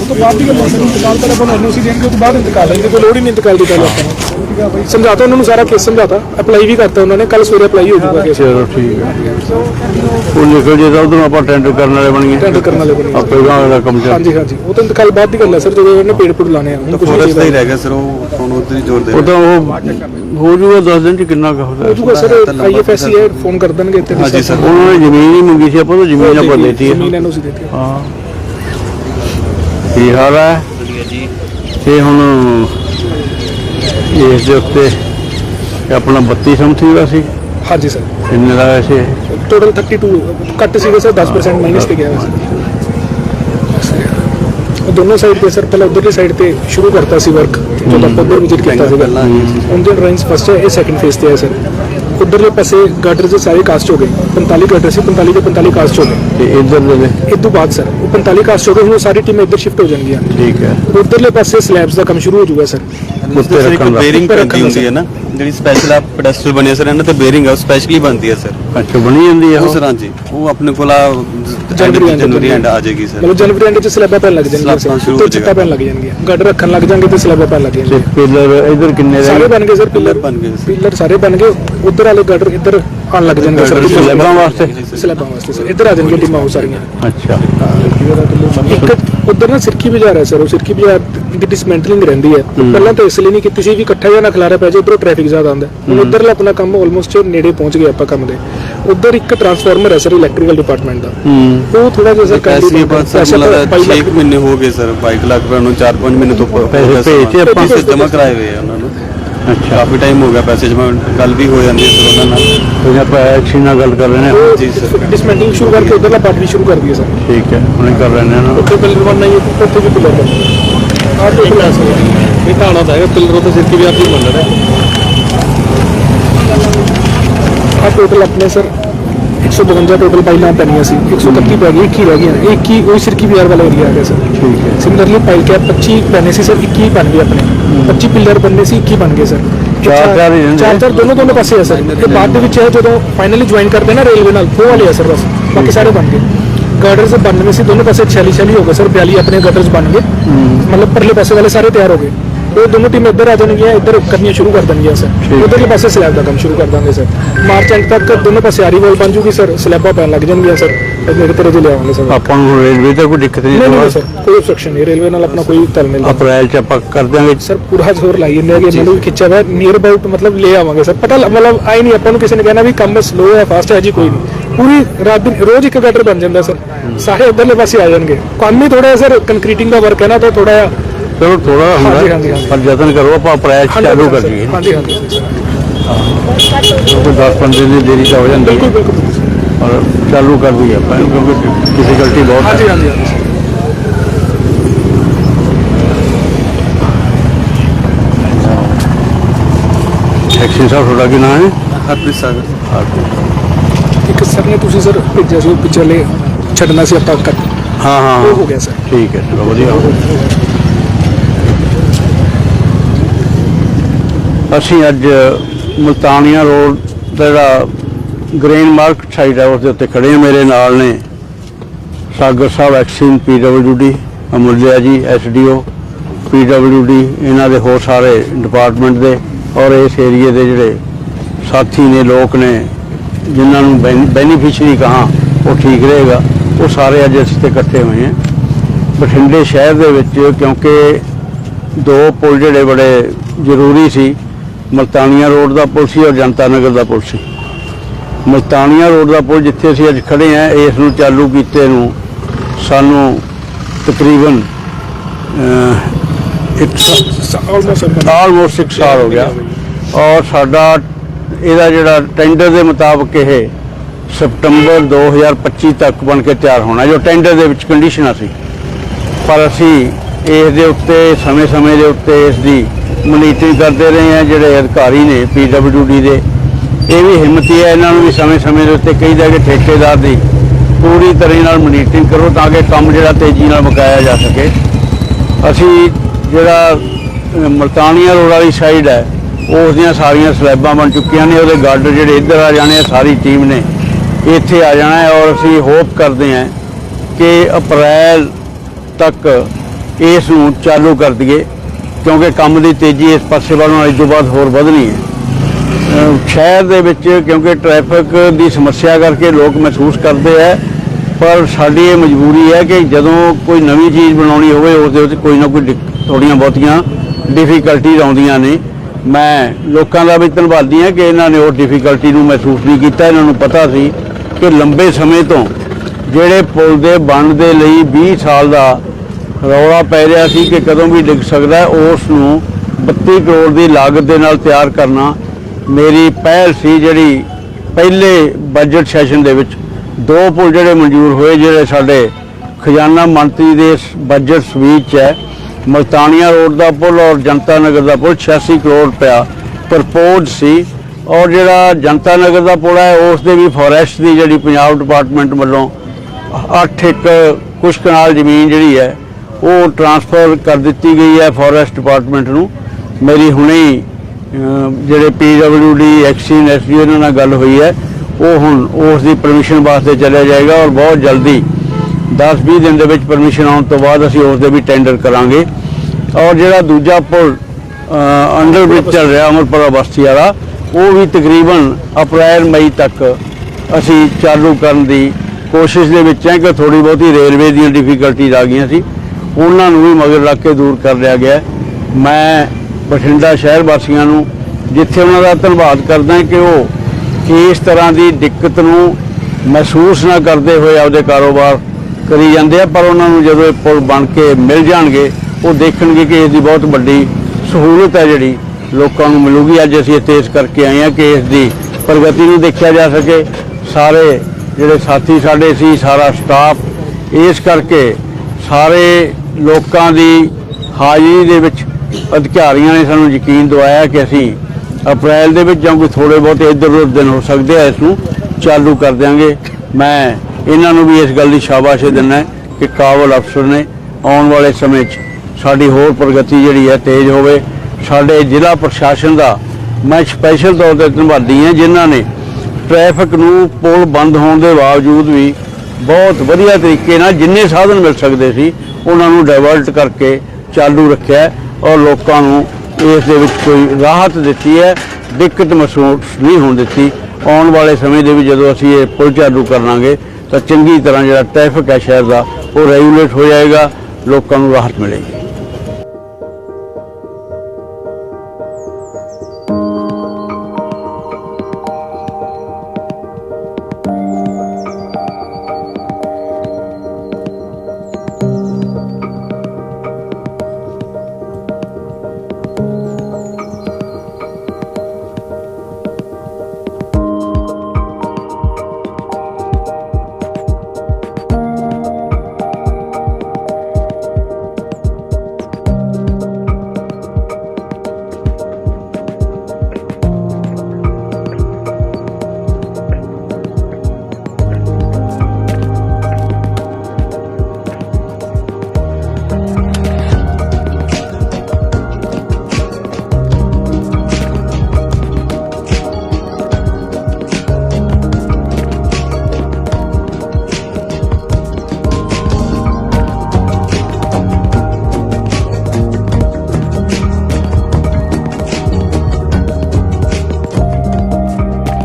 ਤੋਂ ਬਾਅਦ ਦੀ ਗੱਲ ਹੈ ਸਰ ਇੰਤਕਾਲ ਪਹਿਲਾਂ ਆਪਾਂ ਐਨਓਸੀ ਦੇਣਗੇ ਉਹ ਤੋਂ ਬਾਅਦ ਇੰਤਕਾਲ ਹੈ ਕੋਈ ਲੋੜ ਹੀ ਨਹੀਂ ਇੰਤਕਾਲ ਦੀ ਪਹਿਲਾਂ ਆਪਾਂ ਨੂੰ ਸਮਝਾਤਾ ਉਹਨਾਂ ਨੂੰ ਸਾਰਾ ਕੇਸ ਸਮਝਾਤਾ ਅਪਲਾਈ ਵੀ ਕਰਤਾ ਉਹਨਾਂ ਨੇ ਕੱਲ ਸਵੇਰੇ ਅਪਲਾਈ ਹੋ ਜਾਊਗਾ ਕੇਸ। ਚਲੋ ਠੀਕ ਹੈ। ਉਹ ਨਿਕਲ ਜੇ ਤਾਂ ਉਧਰੋਂ ਆਪਾਂ ਟੈਂਡਰ ਕਰਨ ਵਾਲੇ ਬਣ ਗਏ। ਟੈਂਡਰ ਕਰਨ ਵਾਲੇ ਬਣੇ ਆਪੇ ਗਾਂ ਦਾ ਕੰਮ ਚੱਲ ਹਾਂਜੀ ਹਾਂਜੀ। ਉਹ ਤਾਂ ਇੰਤਕਾਲ ਬਾਅਦ ਦੀ ਗੱਲ ਹੈ ਸਰ ਜਦੋਂ ਉਹਨੇ ਪੇੜ ਪੁੜ ਲਾਣੇ ਆ ਹੁਣ ਕੁਝ ਨਹੀਂ ਫੋਰੈਸਟ ਦਾ ਹੀ ਚਾਹੀਦਾ। ਰਹਿ ਗਿਆ ਸਰ ਉਹ ਹੁਣ ਉਧਰ ਹੀ ਜ਼ੋਰ ਦੇ ਉਹ ਤਾਂ ਉਹ ਹੋ ਜੂਗਾ 10 ਦਿਨ ਚ ਕਿੰਨਾ ਕੁ ਹੋ ਹੁੰਦਾ ਜਾਊਗਾ ਸਰ ਆਈਐਫਐਸਸੀ ਹੈ ਫੋਨ ਕਰ ਦੇਣਗੇ ਇੱਥੇ ਹਾਂਜੀ ਸਰ ਉਹਨਾਂ ਨੇ ਜ਼ਮੀਨ ਹੀ ਮੰਗੀ ਸੀ ਆਪਾਂ ਤਾਂ ਜ਼ਮੀਨ ਆਪਾਂ ਦੇਤੀ ਜ਼ਮੀਨ ਹੈ ਦਿੱਤੀ ਹੈ। ਹਾਂ। ਕੀ ਹਾਲ ਹੈ? ਇਹ ਹੁਣ ਇਸ ਦੇ ਉੱਤੇ ਇਹ ਆਪਣਾ 32 ਸਮਥਿੰਗ ਦਾ ਸੀ। ਹਾਂਜੀ ਸਰ। ਕਿੰਨੇ ਦਾ ਵੈਸੇ ਟੋਟਲ 32 ਕੱਟ ਸੀਗਾ ਸਰ 10% ਮਾਈਨਸ ਤੇ ਗਿਆ ਸੀ। ਦੋਨੋਂ ਸਾਈਡ ਤੇ ਸਰ ਪਹਿਲਾਂ ਉਧਰਲੀ ਸਾਈਡ ਤੇ ਸ਼ੁਰੂ ਕਰਤਾ ਸੀ ਵਰਕ ਜਦੋਂ ਆਪਾਂ ਉਧਰ ਵਿਜ਼ਿਟ ਕੀਤਾ ਸੀਗਾ। ਪਹਿਲਾਂ ਸੀ। ਉਹਦੇ ਡਰਾਇੰਗਸ ਫਸਟ ਹੈ ਇਹ ਸੈਕੰਡ ਫੇਸ ਤੇ ਹੈ ਸਰ ਉਧਰਲੇ ਪਾਸੇ ਗਾਡਰ ਦੇ ਸਾਰੇ ਕਾਸਟ ਹੋ ਗਏ। 45 ਗਾਡਰ ਸੀ 45 ਦੇ 45 ਕਾਸਟ ਹੋ ਗਏ। ਤੇ ਇੱਧਰ ਦੇ ਇਹ ਤੋਂ ਬਾਅਦ ਸਰ ਉਹ 45 ਕਾਸਟ ਹੋ ਗਏ ਹੁਣ ਸਾਰੀ ਟੀਮ ਇੱਧਰ ਸ਼ਿਫਟ ਹੋ ਜਾਣਗੀਆਂ। ਠੀਕ ਹੈ। ਉਧਰਲੇ ਪਾਸੇ ਸਲੈਬਸ ਦਾ ਕੰਮ ਸ਼ੁਰੂ ਹੋ ਜਾਊਗਾ ਸਰ ਉੱਤੇ ਸਰ ਰੱਖਣ ਦਾ ਬੇਰਿੰਗ ਪੈਂਦੀ ਹੁੰਦੀ ਹੈ ਨਾ ਜਿਹੜੀ ਸਪੈਸ਼ਲ ਆ ਪੈਡਸਟਲ ਬਣੀ ਹੈ ਸਰ ਇਹਨਾਂ ਤੇ ਬੇਰਿੰਗ ਆ ਸਪੈਸ਼ਲੀ ਬਣਦੀ ਹੈ ਸਰ ਅੱਛਾ ਬਣੀ ਜਾਂਦੀ ਆ ਉਹ? ਉਹ ਸਰ ਹਾਂਜੀ ਉਹ ਆਪਣੇ ਕੋਲ ਆ ਜਨਵਰੀ ਐਂਡ ਆ ਜਾਏਗੀ ਸਰ ਮਤਲਬ ਜਨਵਰੀ ਐਂਡ ਚ ਸਲੈਬਾਂ ਪੈਣ ਲੱਗ ਜਾਣਗੀਆਂ ਸ਼ੁਰੂ ਹੋ ਚਿੱਟਾ ਜਾਏਗਾ। ਪੈਣ ਲੱਗ ਜਾਣਗੀਆਂ। ਗਾਡਰ ਰੱਖਣ ਲੱਗ ਜਾਣਗੇ ਤੇ ਸਲੈਬਾਂ ਪੈਣ ਲੱਗ ਤੇ ਜਾਣਗੀਆਂ। ਪਿਲਰ ਇੱਧਰ ਕਿੰਨੇ ਸਾਰੇ ਦੇ ਬਣ ਗਏ ਸਰ ਪਿੱਲਰ ਬਣ ਗਏ ਸਰ। ਪਿੱਲਰ ਸਾਰੇ ਬਣ ਗਏ ਉਧਰ ਵਾਲੇ ਗਾਡਰ ਇੱਧਰ ਆਣ ਲੱਗ ਜਾਣਗੇ ਸਰ ਸਲੈਬਾਂ ਵਾਸਤੇ? ਸਲੈਬਾਂ ਵਾਸਤੇ ਸਰ ਇੱਧਰ ਆ ਜਾਣਗੇ ਟੀਮਾਂ ਉਹ ਸਾਰੀਆਂ। ਅੱਛਾ। ਇੱਕ ਉਧਰ ਨਾ ਸਿਰਕੀ ਬਾਜ਼ਾਰ ਹੈ ਸਰ ਉਹ ਸਿਰਕੀ ਬਾਜ਼ਾਰ ਦੀ ਡਿਸਮੈਂਟਲਿੰਗ ਰਹਿੰਦੀ ਹੈ। ਪਹਿਲਾਂ ਤਾਂ ਇਸ ਲਈ ਨਹੀਂ ਕੀਤੀ ਸੀ ਵੀ ਇਕੱਠਾ ਜਿਹਾ ਨਾ ਖਲਾਰਾ ਪੈ ਜਾਏ ਉਧਰੋਂ ਟ੍ਰੈਫਿਕ ਜ਼ਿਆਦਾ ਆਉਂਦਾ ਹੁਣ ਉਧਰਲਾ ਆਪਣਾ ਕੰਮ ਆਲਮੋਸਟ ਨੇੜੇ ਪਹੁੰਚ ਗਏ ਆਪਾਂ ਕੰਮ ਦੇ। ਉਧਰ ਇੱਕ ਟਰਾਂਸਫਾਰਮਰ ਹੈ ਸਰ ਇਲੈਕਟ੍ਰੀਕਲ ਡਿਪਾਰਟਮੈਂਟ ਦਾ। ਉਹ ਥੋੜਾ ਜਿਹਾ ਸਰ ਪੈਸੇ ਬਾਅਦ ਸਰ ਪੈਸੇ ਮਤਲਬ ਤਾਂ 6 ਮਹੀਨੇ ਹੋ ਗਏ ਸਰ 22 ਲੱਖ ਰੁਪਏ ਨੂੰ 4-5 ਮਹੀਨੇ ਤੋਂ ਗਿਆ? ਪੈਸੇ ਜਮ੍ਹਾਂ ਕਰਾਏ ਹੋਏ ਆ ਉਹਨਾਂ ਨੂੰ। ਅੱਛਾ। ਕਾਫੀ ਟਾਈਮ ਹੋ ਗਿਆ ਪੈਸੇ ਜਮ੍ਹਾਂ ਗੱਲ ਵੀ ਹੋ ਜਾਂਦੀ ਹੈ ਸਰ ਉਹਨਾਂ ਨਾਲ। ਤੁਸੀਂ ਆਪਾਂ ਐਕਸ਼ਨ ਨਾਲ ਗੱਲ ਕਰ ਰਹੇ ਨੇ ਜੀ ਸਰ। ਡਿਸਮੈਂਟਲਿੰਗ ਸ਼ੁਰੂ ਕਰਕੇ ਉਧਰਲਾ ਪਾਰਟ ਵੀ ਸ਼ੁਰੂ ਕਰ ਦਈਏ ਸਰ। ਠੀਕ ਹੈ ਹੁਣੇ ਕਰ ਰਹੇ ਨੇ ਨਾ। ਉੱਥੇ ਪਿਲਰ ਬਣਨਾ ਹੀ ਹੈ, ਉੱਥੇ ਵੀ ਪਿਲਰ ਬਣਨਾ ਆਹ ਟੋਟਲ ਹੈ ਸਰ। ਇਹ ਢਾਣਾ ਤਾਂ ਹੈਗਾ ਪਿਲਰੋਂ ਤੇ ਸਿਰਕੀ ਵੀ ਆਪੀ ਮੰਨਣਾ ਆਹ ਟੋਟਲ ਆਪਣੇ ਸਰ। 152 ਟੋਟਲ ਪਾਈਲਾਂ ਪੈਣੀਆਂ ਸੀ 131 ਪੈ ਗਈ 21 ਰਹਿ ਗਈਆਂ 21 ਉਹੀ ਸਿਰਕੀ ਬਾਜ਼ਾਰ ਵਾਲਾ ਏਰੀਆ ਆ ਗਿਆ ਸਰ ਠੀਕ ਹੈ ਸਿਮਿਲਰਲੀ ਪਾਈਲ ਕੈਪ 25 ਬਣੇ ਸੀ ਸਰ 21 ਬਣ ਗਏ ਆਪਣੇ 25 ਪਿਲਰ ਬਣਨੇ ਸੀ 21 ਬਣ ਗਏ ਸਰ ਚਾਰ- ਚਾਰ ਹੀ ਰਹਿੰਦੇ ਚਾਰ ਚਾਰ ਦੋਨੋਂ ਦੋਨੋਂ ਪਾਸੇ ਆ ਸਰ ਇਹ ਬਾਅਦ ਦੇ ਵਿੱਚ ਹੈ ਜਦੋਂ ਫਾਈਨਲੀ ਜੁਆਇਨ ਕਰਦੇ ਨਾ ਰੇਲਵੇ ਨਾਲ ਉਹ ਵਾਲੇ ਆ ਸਰ ਬਸ ਬਾਕੀ ਸਾਰੇ ਬਣ ਗਏ ਗਾਰਡਰਸ ਬਣਨੇ ਸੀ ਦੋਨੋਂ ਪਾਸੇ 46 46 ਹੋ ਗਏ ਸਰ 42 ਆਪਣੇ ਗਾਰਡਰਸ ਬਣ ਗਏ ਮਤਲਬ ਪਰਲੇ ਪਾਸੇ ਵਾਲੇ ਸਾਰੇ ਤਿਆਰ ਹੋ ਗਏ ਉਹ ਦੋਨੋਂ ਟੀਮ ਇੱਧਰ ਆ ਜਾਣਗੀਆਂ ਇੱਧਰ ਕਰਨੀਆਂ ਸ਼ੁਰੂ ਕਰ ਦੇਣਗੀਆਂ ਸਰ। ਉਧਰਲੇ ਪਾਸੇ ਸਲੈਬ ਦਾ ਕੰਮ ਸ਼ੁਰੂ ਕਰ ਦਾਂਗੇ ਸਰ। ਮਾਰਚ ਐਂਡ ਤੱਕ ਦੋਨੋਂ ਪਾਸੇ ਆਰੀ ਵਾਲ ਬਣ ਜੂਗੀ ਸਰ ਸਲੈਬਾਂ ਪੈਣ ਲੱਗ ਜਾਣਗੀਆਂ ਸਰ। ਮੇਰੇ ਤੇਰੇ ਦੇ ਲਿਆਵਾਂਗੇ ਸਰ। ਆਪਾਂ ਨੂੰ ਰੇਲਵੇ ਤੇ ਕੋਈ ਦਿੱਕਤ ਨਹੀਂ ਨਹੀਂ ਹੈ ਸਰ ਕੋਈ obstruction ਨਹੀਂ ਰੇਲਵੇ ਨਾਲ ਆਪਣਾ ਕੋਈ ਤਾਲਮੇਲ ਨਹੀਂ ਅਪ੍ਰੈਲ ਚ ਆਪਾਂ ਕਰ ਦਿਆਂਗੇ। ਸਰ ਪੂਰਾ ਜ਼ੋਰ ਲਾਈ ਜਾਂਦੇ ਆ ਕਿ ਨੂੰ ਵੀ ਖਿੱਚਿਆ ਹੋਇਆ ਨੀਅਰ ਅਬਾਊਟ ਮਤਲਬ ਲੈ ਆਵਾਂਗੇ ਸਰ। ਪਤਾ ਮਤਲਬ ਆਈ ਨਹੀਂ ਆਪਾਂ ਨੂੰ ਕਿਸੇ ਨੇ ਕਹਿਣਾ ਵੀ ਕੰਮ ਸਲੋ ਹੈ ਫਾਸਟ ਹੈ ਜੀ ਕੋਈ ਨਹੀਂ। ਪੂਰੀ ਰਾਤ ਦਿਨ ਰੋਜ਼ ਇੱਕ ਗਟਰ ਬਣ ਜਾਂਦਾ ਸਰ। ਸਾਰੇ ਉਧਰਲੇ ਪਾਸੇ ਆ ਜਾਣਗੇ। ਕੰਮ ਹੀ ਥੋੜਾ ਸਰ ਕੰਕਰੀਟਿੰਗ ਦਾ ਵਰਕ ਹੈ ਨਾ ਤਾਂ ਥੋੜਾ ਚਲੋ ਥੋੜਾ ਹਾਂਜੀ, ਹੁੰਦਾ ਹਾਂਜੀ, ਹਾਂਜੀ। ਪਰ ਯਤਨ ਕਰੋ ਆਪਾਂ ਅਪ੍ਰੈਲ ਚ ਚਾਲੂ ਕਰ ਦਈਏ ਹਾਂਜੀ ਹਾਂਜੀ ਸਰ ਕੋਈ 10 15 ਦਿਨ ਦੀ ਦੇਰੀ ਤਾਂ ਹੋ ਜਾਂਦੀ। ਬਿਲਕੁਲ ਹੈ ਬਿਲਕੁਲ। ਔਰ ਚਾਲੂ ਕਰ ਦਈਏ ਆਪਾਂ ਇਹਨੂੰ ਕਿਉਂਕਿ ਡਿਫਿਕਲਟੀ ਬਹੁਤ ਹੈ। ਹਾਂਜੀ ਹਾਂਜੀ ਹਾਂਜੀ। ਐਕਸ਼ਨ ਸਾਹਿਬ ਤੁਹਾਡਾ ਕੀ ਨਾਮ ਹੈ? ਹਰਪ੍ਰੀਤ ਸਾਗਰ। ਇੱਕ ਸਰ ਨੇ ਤੁਸੀਂ ਸਰ ਭੇਜਿਆ ਸੀ ਉਹ ਪਿਛਲੇ ਛੱਡਣਾ ਸੀ ਆਪਾਂ ਕੱਟ। ਹਾਂ ਹਾਂ ਉਹ ਹੋ ਗਿਆ ਸਰ। ਠੀਕ ਹੈ ਚਲੋ ਵਧੀਆ। ਹੋ ਗਿਆ ਅਸੀਂ ਅੱਜ ਮੁਲਤਾਨੀਆ ਰੋਡ ਦਾ ਜਿਹੜਾ ਗ੍ਰੇਨ ਮਾਰਕੀਟ ਸਾਈਡ ਹੈ, ਉਸ ਦੇ ਉੱਤੇ ਖੜੇ ਹਾਂ। ਮੇਰੇ ਨਾਲ ਨੇ ਸਾਗਰ ਸਾਹਿਬ, ਐਕਸਿਨ ਪੀਡਬਲਯੂਡੀ ਅਮੁਲਿਆ ਜੀ ਐਸਡੀਓ ਪੀਡਬਲਯੂਡੀ ਇਹਨਾਂ ਦੇ ਹੋਰ ਸਾਰੇ ਡਿਪਾਰਟਮੈਂਟ ਦੇ ਔਰ ਇਸ ਏਰੀਏ ਦੇ ਜਿਹੜੇ ਸਾਥੀ ਨੇ, ਲੋਕ ਨੇ, ਜਿਨ੍ਹਾਂ ਨੂੰ ਬੈਨੀਫੀਸ਼ਰੀ ਕਹਾਂ, ਉਹ ਠੀਕ ਰਹੇਗਾ। ਉਹ ਸਾਰੇ ਅੱਜ ਅਸੀਂ ਤੇ ਇਕੱਠੇ ਹੋਏ ਹਾਂ। ਬਠਿੰਡੇ ਸ਼ਹਿਰ ਦੇ ਵਿੱਚ, ਕਿਉਂਕਿ ਦੋ ਪੁਲ ਜਿਹੜੇ ਬੜੇ ਜ਼ਰੂਰੀ ਸੀ ਮਲਤਾਨੀਆ ਰੋਡ ਦਾ ਪੁਲ ਸੀ ਔਰ ਜਨਤਾ ਨਗਰ ਦਾ ਪੁਲ ਸੀ। ਮਲਤਾਨੀਆ ਰੋਡ ਦਾ ਪੁਲ ਜਿੱਥੇ ਅਸੀਂ ਅੱਜ ਖੜੇ ਹਾਂ ਇਸ ਨੂੰ ਚਾਲੂ ਕੀਤੇ ਨੂੰ ਸਾਨੂੰ ਤਕਰੀਬਨ ਆਲਮੋਸਟ ਆਲਮੋਸਟ 1 ਸਾਲ। ਹੋ ਗਿਆ। ਔਰ ਸਾਡਾ ਇਹਦਾ ਜਿਹੜਾ ਟੈਂਡਰ ਦੇ ਮੁਤਾਬਕ ਇਹ ਸਤੰਬਰ 2025 ਤੱਕ ਬਣ ਕੇ ਤਿਆਰ ਹੋਣਾ। ਜੋ ਟੈਂਡਰ ਦੇ ਵਿੱਚ ਕੰਡੀਸ਼ਨਾਂ ਸੀ। ਪਰ ਅਸੀਂ ਇਸ ਦੇ ਉੱਤੇ ਸਮੇਂ-ਸਮੇਂ ਦੇ ਉੱਤੇ ਇਸ ਦੀ ਮੋਨੀਟਰਿੰਗ ਕਰਦੇ ਰਹੇ ਹਾਂ ਜਿਹੜੇ ਅਧਿਕਾਰੀ ਨੇ ਪੀਡਬਲਯੂਡੀ ਦੇ। ਇਹ ਵੀ ਹਿੰਮਤੀ ਹੈ ਇਹਨਾਂ ਨੂੰ ਵੀ ਸਮੇਂ-ਸਮੇਂ ਦੇ ਉੱਤੇ ਕਹੀਦਾ ਕਿ ਠੇਕੇਦਾਰ ਦੀ ਪੂਰੀ ਤਰ੍ਹਾਂ ਨਾਲ ਮੋਨੀਟਰਿੰਗ ਕਰੋ ਤਾਂ ਕਿ ਕੰਮ ਜਿਹੜਾ ਤੇਜ਼ੀ ਨਾਲ ਮੁਕਾਇਆ ਜਾ ਸਕੇ। ਅਸੀਂ ਜਿਹੜਾ ਅ, ਮਲਤਾਨੀਆ ਰੋਡ ਵਾਲੀ ਸਾਈਡ ਹੈ ਉਸ ਦੀਆਂ ਸਾਰੀਆਂ ਸਲੈਬਾਂ ਬਣ ਚੁੱਕੀਆਂ ਨੇ ਉਹਦੇ ਗਾਰਡਰ ਜਿਹੜੇ ਇੱਧਰ ਆ ਜਾਣੇ ਆ ਸਾਰੀ ਟੀਮ ਨੇ ਇੱਥੇ ਆ ਜਾਣਾ ਹੈ ਔਰ ਅਸੀਂ ਹੋਪ ਕਰਦੇ ਹਾਂ ਕਿ ਅਪ੍ਰੈਲ ਤੱਕ ਇਸ ਨੂੰ ਚਾਲੂ ਕਰ ਦਈਏ, ਕਿਉਂਕਿ ਕੰਮ ਦੀ ਤੇਜ਼ੀ ਇਸ ਪਾਸੇ ਵੱਲੋਂ ਅੱਜ ਤੋਂ ਬਾਅਦ ਹੋਰ ਵਧਣੀ ਹੈ। ਸ਼ਹਿਰ ਦੇ ਵਿੱਚ ਕਿਉਂਕਿ ਟ੍ਰੈਫਿਕ ਦੀ ਸਮੱਸਿਆ ਕਰਕੇ ਲੋਕ ਮਹਿਸੂਸ ਕਰਦੇ ਹੈ ਪਰ ਸਾਡੀ ਇਹ ਮਜਬੂਰੀ ਹੈ ਕਿ ਜਦੋਂ ਕੋਈ ਨਵੀਂ ਚੀਜ਼ ਬਣਾਉਣੀ ਹੋਵੇ ਉਸ ਦੇ ਵਿੱਚ ਕੋਈ ਨਾ ਕੋਈ ਦਿੱਕ- ਥੋੜ੍ਹੀਆਂ ਬਹੁਤੀਆਂ ਡਿਫਿਕਲਟੀਜ਼ ਆਉਂਦੀਆਂ ਨੇ। ਮੈਂ ਲੋਕਾਂ ਦਾ ਵੀ ਧੰਨਵਾਦੀ ਹਾਂ ਕਿ ਇਹਨਾਂ ਨੇ ਉਹ ਡਿਫਿਕਲਟੀ ਨੂੰ ਮਹਿਸੂਸ ਨਹੀਂ ਕੀਤਾ। ਇਹਨਾਂ ਨੂੰ ਪਤਾ ਸੀ ਕਿ ਲੰਬੇ ਸਮੇਂ ਤੋਂ ਜਿਹੜੇ ਪੁਲ ਦੇ ਬਣ ਦੇ ਲਈ 20 ਸਾਲ ਦਾ ਰੌਲਾ ਪੈ ਰਿਹਾ ਸੀ ਕਿ ਕਦੋਂ ਵੀ ਡਿੱਗ ਸਕਦਾ ਉਸ ਨੂੰ 32 ਕਰੋੜ ਦੀ ਲਾਗਤ ਦੇ ਨਾਲ ਤਿਆਰ ਕਰਨਾ ਮੇਰੀ ਪਹਿਲ ਸੀ ਜਿਹੜੀ ਪਹਿਲੇ ਬਜਟ ਸੈਸ਼ਨ ਦੇ ਵਿੱਚ ਦੋ ਪੁਲ ਜਿਹੜੇ ਮਨਜ਼ੂਰ ਹੋਏ, ਜਿਹੜੇ ਸਾਡੇ ਖਜ਼ਾਨਾ ਮੰਤਰੀ ਦੇ ਬਜਟ ਸਵੀਚ ਹੈ। ਮਲਤਾਨੀਆ ਰੋਡ ਦਾ ਪੁਲ ਔਰ ਜਨਤਾ ਨਗਰ ਦਾ ਪੁਲ 86 ਕਰੋੜ ਰੁਪਇਆ ਪ੍ਰਪੋਜ਼ ਸੀ ਔਰ ਜਿਹੜਾ ਜਨਤਾ ਨਗਰ ਦਾ ਪੁਲ ਹੈ, ਉਸ ਦੇ ਵੀ ਫੋਰੈਸਟ ਦੀ ਜਿਹੜੀ ਪੰਜਾਬ ਡਿਪਾਰਟਮੈਂਟ ਵੱਲੋਂ 8 ਇੱਕ ਕੁਛ ਕਨਾਲ ਜ਼ਮੀਨ ਜਿਹੜੀ ਹੈ ਉਹ ਟਰਾਂਸਫਰ ਕਰ ਦਿੱਤੀ ਗਈ ਹੈ ਫੋਰੈਸਟ ਡਿਪਾਰਟਮੈਂਟ ਨੂੰ। ਮੇਰੀ ਹੁਣੇ ਹੀ ਅਹ, ਜਿਹੜੇ ਪੀਡਬਲਯੂਡੀ ਐਕਸੀਨ ਐਸਡੀ ਉਹਨਾਂ ਨਾਲ ਗੱਲ ਹੋਈ ਹੈ। ਉਹ ਹੁਣ ਉਸ ਦੀ ਪਰਮਿਸ਼ਨ ਵਾਸਤੇ ਚਲਿਆ ਜਾਏਗਾ ਔਰ ਬਹੁਤ ਜਲਦੀ 10-20 ਦਿਨ ਦੇ ਵਿੱਚ ਪਰਮਿਸ਼ਨ ਆਉਣ ਤੋਂ ਬਾਅਦ ਅਸੀਂ ਉਸ ਦੇ ਵੀ ਟੈਂਡਰ ਕਰਾਂਗੇ। ਔਰ ਜਿਹੜਾ ਦੂਜਾ ਪੁਲ ਅੰਡਰ ਬ੍ਰਿਜ ਚੱਲ ਰਿਹਾ ਅਮਰਪੁਰਾ ਬਸਤੀ ਵਾਲਾ ਉਹ ਵੀ ਤਕਰੀਬਨ ਅਪ੍ਰੈਲ ਮਈ ਤੱਕ ਅਸੀਂ ਚਾਲੂ ਕਰਨ ਦੀ ਕੋਸ਼ਿਸ਼ ਦੇ ਵਿੱਚ ਹੈ ਕਿ ਥੋੜੀ ਬਹੁਤੀ ਰੇਲਵੇ ਦੀਆਂ ਡਿਫਿਕਲਟੀਜ਼ ਆ ਗਈਆਂ ਸੀ। ਉਹਨਾਂ ਨੂੰ ਵੀ ਮਗਰ ਰੱਖ ਕੇ ਦੂਰ ਕਰ ਲਿਆ ਗਿਆ। ਮੈਂ ਬਠਿੰਡਾ ਸ਼ਹਿਰ ਵਾਸੀਆਂ ਨੂੰ ਜਿੱਥੇ ਉਹਨਾਂ ਦਾ ਧੰਨਵਾਦ ਕਰਦਾ ਕਿ ਉਹ ਇਸ ਤਰ੍ਹਾਂ ਦੀ ਦਿੱਕਤ ਨੂੰ ਮਹਿਸੂਸ ਨਾ ਕਰਦੇ ਹੋਏ ਆਪਦੇ ਕਾਰੋਬਾਰ ਕਰੀ ਜਾਂਦੇ ਆ, ਪਰ ਉਹਨਾਂ ਨੂੰ ਜਦੋਂ ਇਹ ਪੁਲ ਬਣ ਕੇ ਮਿਲ ਜਾਣਗੇ, ਉਹ ਦੇਖਣਗੇ ਕਿ ਇਸ ਦੀ ਬਹੁਤ ਵੱਡੀ ਸਹੂਲਤ ਹੈ ਜਿਹੜੀ ਲੋਕਾਂ ਨੂੰ ਮਿਲੂਗੀ। ਅੱਜ ਅਸੀਂ ਇੱਥੇ ਇਸ ਕਰਕੇ ਆਏ ਹਾਂ ਕਿ ਇਸ ਦੀ ਪ੍ਰਗਤੀ ਨੂੰ ਦੇਖਿਆ ਜਾ ਸਕੇ। ਸਾਰੇ ਜਿਹੜੇ ਸਾਥੀ ਸਾਡੇ ਸੀ, ਸਾਰਾ ਸਟਾਫ, ਇਸ ਕਰਕੇ ਸਾਰੇ ਲੋਕਾਂ ਦੀ ਹਾਜ਼ਰੀ ਦੇ ਵਿੱਚ ਅਧਿਕਾਰੀਆਂ ਨੇ ਸਾਨੂੰ ਯਕੀਨ ਦਿਵਾਇਆ ਕਿ ਅਸੀਂ ਅਪ੍ਰੈਲ ਦੇ ਵਿੱਚ ਜਾਂ ਕੋਈ ਥੋੜੇ ਬਹੁਤੇ ਇੱਧਰ ਉੱਧਰ ਦਿਨ ਹੋ ਸਕਦੇ ਆ, ਇਸ ਨੂੰ ਚਾਲੂ ਕਰ ਦਿਆਂਗੇ। ਮੈਂ ਇਹਨਾਂ ਨੂੰ ਵੀ ਇਸ ਗੱਲ ਦੀ ਸ਼ਾਬਾਸ਼ ਦਿੰਦਾ ਕਿ ਕਾਬਲ ਅਫਸਰ ਨੇ ਆਉਣ ਵਾਲੇ ਸਮੇਂ 'ਚ ਸਾਡੀ ਹੋਰ ਪ੍ਰਗਤੀ ਜਿਹੜੀ ਹੈ ਤੇਜ਼ ਹੋਵੇ। ਸਾਡੇ ਜ਼ਿਲ੍ਹਾ ਪ੍ਰਸ਼ਾਸਨ ਦਾ ਮੈਂ ਸਪੈਸ਼ਲ ਤੌਰ ਤੇ ਧੰਨਵਾਦੀ ਹਾਂ, ਜਿਨ੍ਹਾਂ ਨੇ ਟ੍ਰੈਫਿਕ ਨੂੰ ਪੁਲ ਬੰਦ ਹੋਣ ਦੇ ਬਾਵਜੂਦ ਵੀ ਬਹੁਤ ਵਧੀਆ ਤਰੀਕੇ ਨਾਲ ਜਿੰਨੇ ਸਾਧਨ ਮਿਲ ਸਕਦੇ ਸੀ ਉਹਨਾਂ ਨੂੰ ਡਾਇਵਰਟ ਕਰਕੇ ਚਾਲੂ ਰੱਖਿਆ ਔਰ ਲੋਕਾਂ ਨੂੰ ਇਸ ਦੇ ਵਿੱਚ ਕੋਈ ਰਾਹਤ ਦਿੱਤੀ ਹੈ, ਦਿੱਕਤ ਮਹਿਸੂਸ ਨਹੀਂ ਹੋਣ ਦਿੱਤੀ। ਆਉਣ ਵਾਲੇ ਸਮੇਂ ਦੇ ਵਿੱਚ ਜਦੋਂ ਅਸੀਂ ਇਹ ਪੁਲ ਚਾਲੂ ਕਰਾਂਗੇ ਤਾਂ ਚੰਗੀ ਤਰ੍ਹਾਂ ਜਿਹੜਾ ਟ੍ਰੈਫਿਕ ਹੈ ਸ਼ਹਿਰ ਦਾ, ਉਹ ਰੈਗੂਲੇਟ ਹੋ ਜਾਏਗਾ, ਲੋਕਾਂ ਨੂੰ ਰਾਹਤ ਮਿਲੇਗੀ।